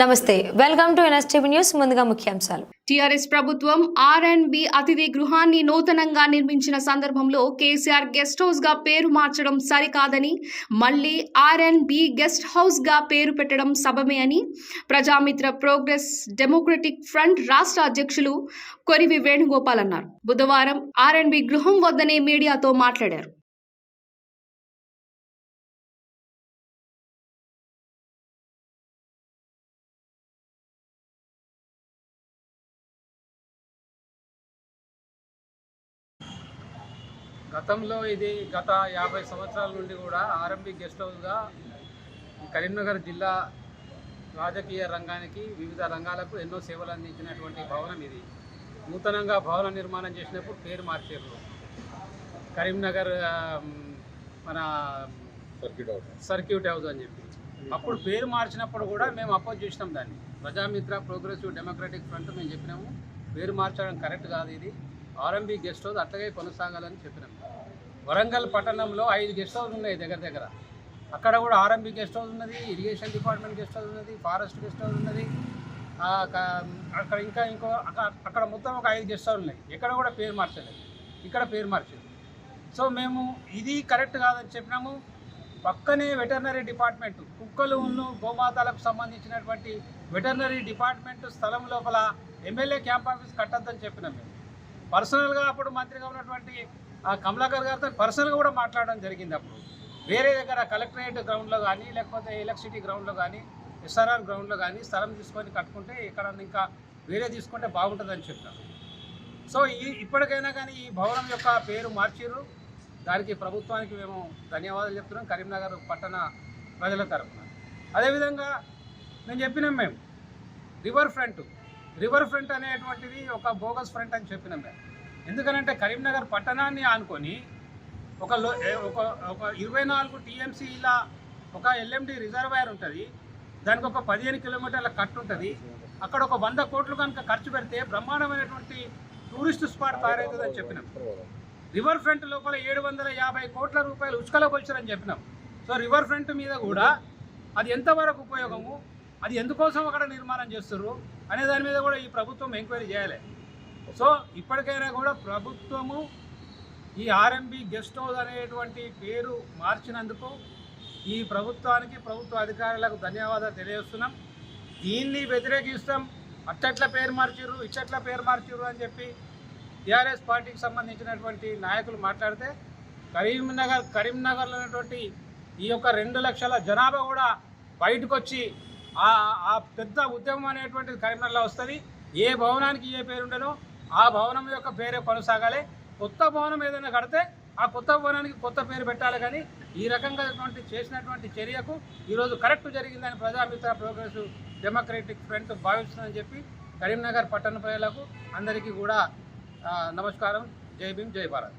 నమస్తే welcome to NSTV news ముందుగా ముఖ్యాంశాలు. టీఆర్ఎస్ ప్రభుత్వం ఆర్ అండ్ బి అతిథి గృహాన్ని నూతనంగా నిర్మించిన సందర్భంలో కేసీఆర్ గెస్ట్ హౌస్గా పేరు మార్చడం సరికాదని మళ్ళీ ఆర్ అండ్ బి గెస్ట్ హౌస్గా పేరు పెట్టడం సబమే అని ప్రజామిత్ర ప్రోగ్రెస్ డెమోక్రటిక్ ఫ్రంట్ రాష్ట్ర అధ్యక్షులు కొరివి వేణుగోపాల్ అన్నారు. బుధవారం ఆర్ అండ్ బి గృహం వద్దనే మీడియాతో మాట్లాడారు. గతంలో ఇది గత యాభై సంవత్సరాల నుండి కూడా ఆర్ఎంబి గెస్ట్ హౌస్గా కరీంనగర్ జిల్లా రాజకీయ రంగానికి వివిధ రంగాలకు ఎన్నో సేవలు అందించినటువంటి భవనం ఇది. నూతనంగా భవన నిర్మాణం చేసినప్పుడు పేరు మార్చారు. కరీంనగర్ మన సర్క్యూట్ హౌస్ అని చెప్పి. అప్పుడు పేరు మార్చినప్పుడు కూడా మేము అపోజ్ చేసినాం దాన్ని. ప్రజామిత్ర ప్రోగ్రెసివ్ డెమోక్రటిక్ ఫ్రంట్ మేము చెప్పినాము. పేరు మార్చడం కరెక్ట్ కాదు ఇది. ఆర్ఎంబి గెస్ట్ హౌస్ అట్లాగే కొనసాగాలని చెప్పినాం. వరంగల్ పట్టణంలో ఐదు గెస్ట్ హౌస్ ఉన్నాయి దగ్గర దగ్గర. అక్కడ కూడా ఆర్ఎంబి గెస్ట్ హౌస్ ఉన్నది ఇరిగేషన్ డిపార్ట్మెంట్ గెస్ట్ హౌస్ ఉన్నది ఫారెస్ట్ గెస్ట్ హౌస్ ఉన్నది. అక్కడ ఇంకా ఇంకో అక్కడ అక్కడ మొత్తం ఒక ఐదు గెస్ట్ హౌస్ ఉన్నాయి. ఎక్కడ కూడా పేరు మార్చలేదు. ఇక్కడ పేరు మార్చింది సో మేము ఇది కరెక్ట్ కాదని చెప్పినాము. పక్కనే వెటర్నరీ డిపార్ట్మెంట్ కుక్కలు ఉన్ను గోమాతాలకు సంబంధించినటువంటి వెటర్నరీ డిపార్ట్మెంట్ స్థలం లోపల ఎమ్మెల్యే క్యాంప్ ఆఫీస్ కట్టద్దని చెప్పినాం మేము. పర్సనల్గా అప్పుడు మంత్రిగా ఉన్నటువంటి ఆ కమలాకర్ గారితో పర్సనల్గా కూడా మాట్లాడడం జరిగింది అప్పుడు. వేరే దగ్గర కలెక్టరేట్ గ్రౌండ్లో కానీ లేకపోతే ఎలక్ట్రిసిటీ గ్రౌండ్లో కానీ ఎస్ఆర్ఆర్ గ్రౌండ్లో కానీ స్థలం తీసుకొని కట్టుకుంటే ఇక్కడ ఇంకా వేరే తీసుకుంటే బాగుంటుందని చెప్పినాం సో ఈ ఇప్పటికైనా కానీ ఈ భవనం యొక్క పేరు మార్చిర్రు. దానికి ప్రభుత్వానికి మేము ధన్యవాదాలు చెప్తున్నాం. కరీంనగర్ పట్టణ ప్రజల తరఫున. అదేవిధంగా నేను చెప్పినాం మేము. రివర్ ఫ్రంట్ రివర్ ఫ్రంట్ అనేటువంటిది ఒక బోగస్ ఫ్రంట్ అని చెప్పినాం మేము. ఎందుకనంటే కరీంనగర్ పట్టణాన్ని ఆనుకొని ఒక లో ఒక ఒక ఇరవై నాలుగు టీఎంసీల ఒక ఎల్ఎండి రిజర్వాయర్ ఉంటుంది. దానికి ఒక పదిహేను కిలోమీటర్ల కట్ ఉంటుంది. అక్కడ ఒక వంద కోట్లు కనుక ఖర్చు పెడితే బ్రహ్మాండమైనటువంటి టూరిస్ట్ స్పాట్ తయారవుతుందని చెప్పినాం. రివర్ ఫ్రంట్ లోపల ఏడు వందల యాభై కోట్ల రూపాయలు ఉచ్కలోకి వచ్చారని చెప్పినాం. సో రివర్ ఫ్రంట్ మీద కూడా అది ఎంతవరకు ఉపయోగము? అది ఎందుకోసం అక్కడ నిర్మాణం చేస్తున్నారు అనే దాని మీద కూడా ఈ ప్రభుత్వం ఎంక్వైరీ చేయాలి. సో ఇప్పటికైనా కూడా ప్రభుత్వము ఈ ఆర్ఎంబి గెస్ట్ హౌస్ అనేటువంటి పేరు మార్చినందుకు ఈ ప్రభుత్వానికి ప్రభుత్వ అధికారులకు ధన్యవాదాలు తెలియజేస్తున్నాం. దీన్ని వ్యతిరేకిస్తాం. అట్టట్ల పేరు మార్చిర్రు ఇచ్చట్ల పేరు మార్చిర్రు అని చెప్పి టీఆర్ఎస్ పార్టీకి సంబంధించినటువంటి నాయకులు మాట్లాడితే కరీంనగర్ కరీంనగర్లో ఉన్నటువంటి ఈ యొక్క రెండు లక్షల జనాభా కూడా బయటకు వచ్చి ఆ పెద్ద ఉద్యమం అనేటువంటిది కరీంనగర్లో వస్తుంది. ఏ భవనానికి ఏ పేరు ఉండదో ఆ భవనం యొక్క పేరే కొనసాగాలి. కొత్త భవనం ఏదైనా కడితే ఆ కొత్త భవనానికి కొత్త పేరు పెట్టాలి కానీ ఈ రకంగా చేసినటువంటి చర్యకు ఈరోజు కరెక్ట్ జరిగిందని ప్రజామిత్ర ప్రోగ్రెస్ డెమోక్రటిక్ ఫ్రంట్ భావిస్తుందని చెప్పి కరీంనగర్ పట్టణ ప్రజలకు అందరికీ కూడా నమస్కారం. జై భీమ్ జై భారత్.